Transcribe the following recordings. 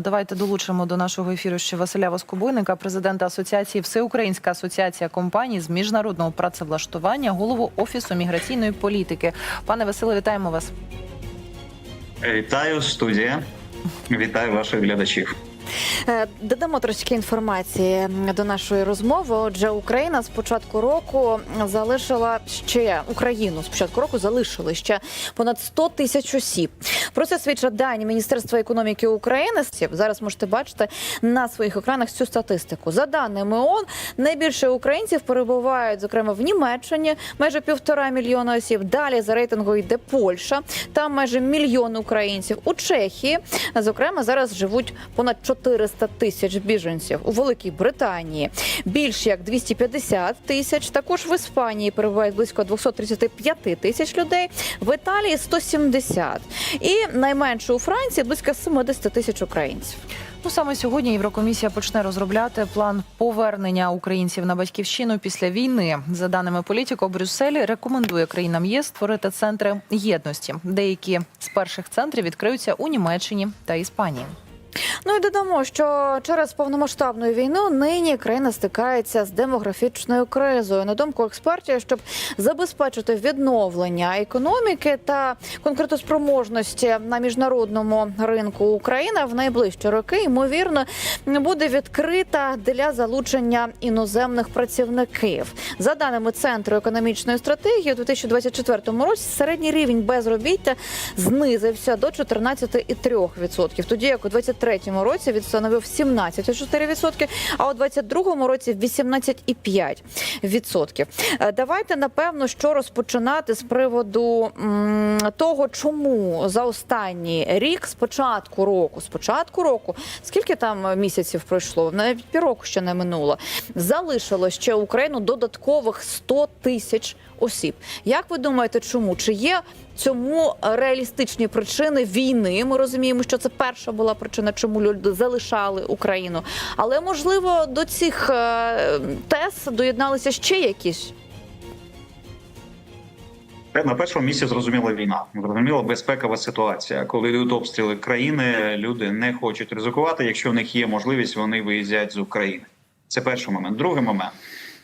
Давайте долучимо до нашого ефіру ще Василя Воскобойника, президента асоціації Всеукраїнська асоціація компаній з міжнародного працевлаштування, голову офісу міграційної політики. Пане Василе, вітаємо вас. Вітаю, студія. Вітаю ваших глядачів. Е, Додамо трошки інформації до нашої розмови. Отже, Україна з початку року залишила ще Україну з початку року залишили ще понад 100 тисяч осіб. Про це свідчать дані Міністерства економіки України. Зараз можете бачити на своїх екранах цю статистику. За даними ООН, найбільше українців перебувають, зокрема в Німеччині, майже півтора мільйона осіб. Далі за рейтингу йде Польща, там майже мільйон українців. У Чехії, зокрема, зараз живуть понад 400 тисяч біженців. У Великій Британії більш як 250 тисяч. Також в Іспанії перебувають близько 235 тисяч людей. В Італії 170. І найменше у Франції близько 70 тисяч українців. Ну саме сьогодні Єврокомісія почне розробляти план повернення українців на батьківщину після війни. За даними політико, Брюссель рекомендує країнам ЄС створити центри єдності. Деякі з перших центрів відкриються у Німеччині та Іспанії. Ну і додамо, що через повномасштабну війну нині країна стикається з демографічною кризою. На думку експертів, щоб забезпечити відновлення економіки та конкурентоспроможності на міжнародному ринку Україна в найближчі роки ймовірно буде відкрита для залучення іноземних працівників. За даними центру економічної стратегії, у 2024 році середній рівень безробіття знизився до 14,3%, тоді як у 2023 році він становив 17,4%, а у 2022 році 18,5%. Е, Давайте напевно, що розпочинати з приводу того, чому за останній рік, з початку року, з початку року, скільки там місяців пройшло, навіть півроку ще не минуло, залишило ще Україну додаткових 100 тисяч осіб. Як ви думаєте, чому? Чи є цьому реалістичні причини війни? Ми розуміємо, що це перша була причина, чому люди залишали Україну. Але можливо до цих е, тез доєдналися ще якісь. На першому місці зрозуміла війна, зрозуміла безпекова ситуація. Коли йдуть обстріли країни, люди не хочуть ризикувати. Якщо у них є можливість, вони виїздять з України. Це перший момент. Другий момент.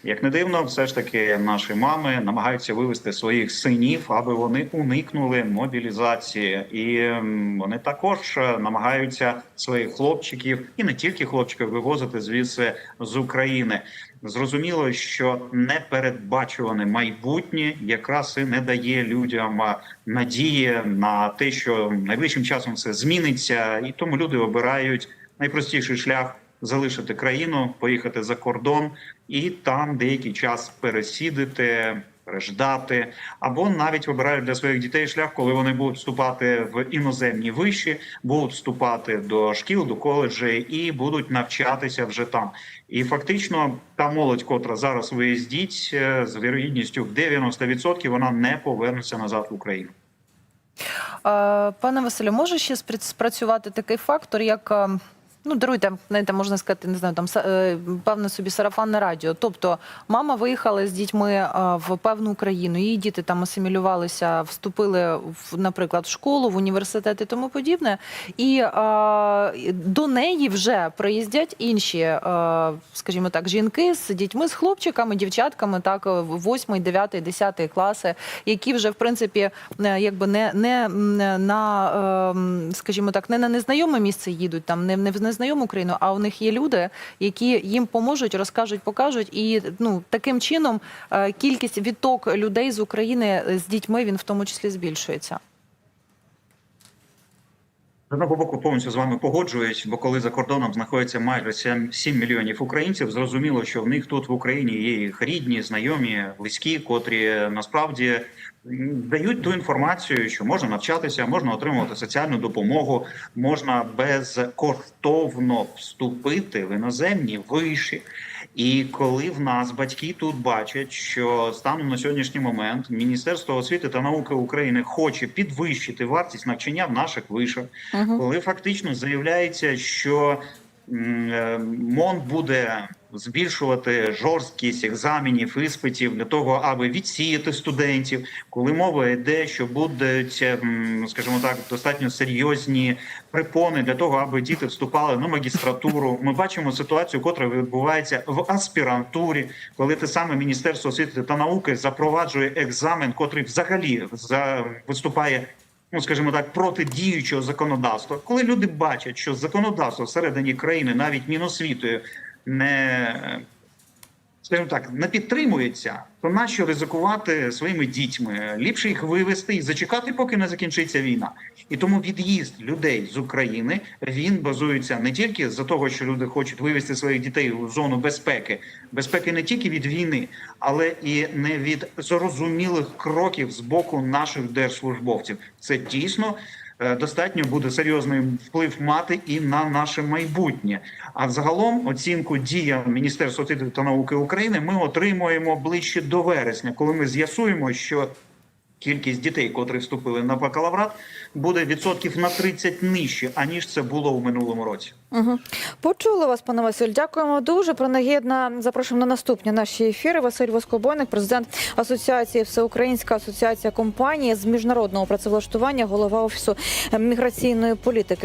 Як не дивно, все ж таки наші мами намагаються вивести своїх синів, аби вони уникнули мобілізації, і вони також е, намагаються своїх хлопчиків і не тільки хлопчиків вивозити звідси з України. Зрозуміло, що непередбачуване майбутнє якраз і не дає людям надії на те, що найближчим часом все зміниться, і тому люди обирають найпростіший шлях залишити країну, поїхати за кордон і там деякий час пересідати. Переждати або навіть вибирають для своїх дітей шлях, коли вони будуть вступати в іноземні виші, будуть вступати до шкіл, до коледжей і будуть навчатися вже там. І фактично, та молодь, котра зараз виїздіть е, з вірогідністю в 90%, вона не повернеться назад в Україну. Е, Пане Василю, може ще спрацювати такий фактор, як. Ну, даруйте, знаєте, можна сказати, не знаю, там е, певне собі сарафанне радіо. Тобто, мама виїхала з дітьми е, в певну країну, її діти там асимілювалися, вступили в, наприклад, в школу, в університет і тому подібне. І е, до неї вже приїздять інші, е, скажімо так, жінки з дітьми, з хлопчиками, дівчатками, так, 8, 9, 10 класи, які вже в принципі якби не, не на, е, скажімо так, не на незнайоме місце їдуть, там не, в незнайому а у них є люди, які їм поможуть, розкажуть, покажуть. І ну таким чином е, кількість відток людей з України з дітьми він в тому числі збільшується. З одного боку повністю з вами погоджуюсь, бо коли за кордоном знаходиться майже 7, 7 мільйонів українців, зрозуміло, що в них тут в Україні є їх рідні, знайомі, близькі, котрі насправді м, дають ту інформацію, що можна навчатися, можна отримувати соціальну допомогу, можна безкоштовно вступити в іноземні виші. І коли в нас батьки тут бачать, що станом на сьогоднішній момент Міністерство освіти та науки України хоче підвищити вартість навчання в наших вишах, коли фактично заявляється, що е, МОН буде збільшувати жорсткість екзаменів, іспитів для того, аби відсіяти студентів, коли мова йде, що будуть, ем, скажімо так, достатньо серйозні препони для того, аби діти вступали на магістратуру. Ми бачимо ситуацію, котра відбувається в аспірантурі, коли те саме міністерство освіти та науки запроваджує екзамен, котрий взагалі за виступає. Ну, скажімо так, проти діючого законодавства, коли люди бачать, що законодавство всередині країни, навіть міносвітою, не скажімо так, не підтримується, то нащо ризикувати своїми дітьми? Ліпше їх вивести і зачекати, поки не закінчиться війна. І тому від'їзд людей з України він базується не тільки за того, що люди хочуть вивести своїх дітей у зону безпеки, безпеки не тільки від війни, але і не від зрозумілих кроків з боку наших держслужбовців. Це дійсно. Е, Достатньо буде серйозний вплив мати і на наше майбутнє. А загалом оцінку дія Міністерства освіти та науки України ми отримуємо ближче до вересня, коли ми з'ясуємо, що кількість дітей, котрі вступили на бакалаврат, буде відсотків на 30 нижче, аніж це було у минулому році. Угу. Почули вас, пане Василь. Дякуємо дуже. Принагідно запрошуємо на наступні наші ефіри. Василь Воскобойник, президент Асоціації Всеукраїнська асоціація компанії з міжнародного працевлаштування, голова офісу міграційної політики.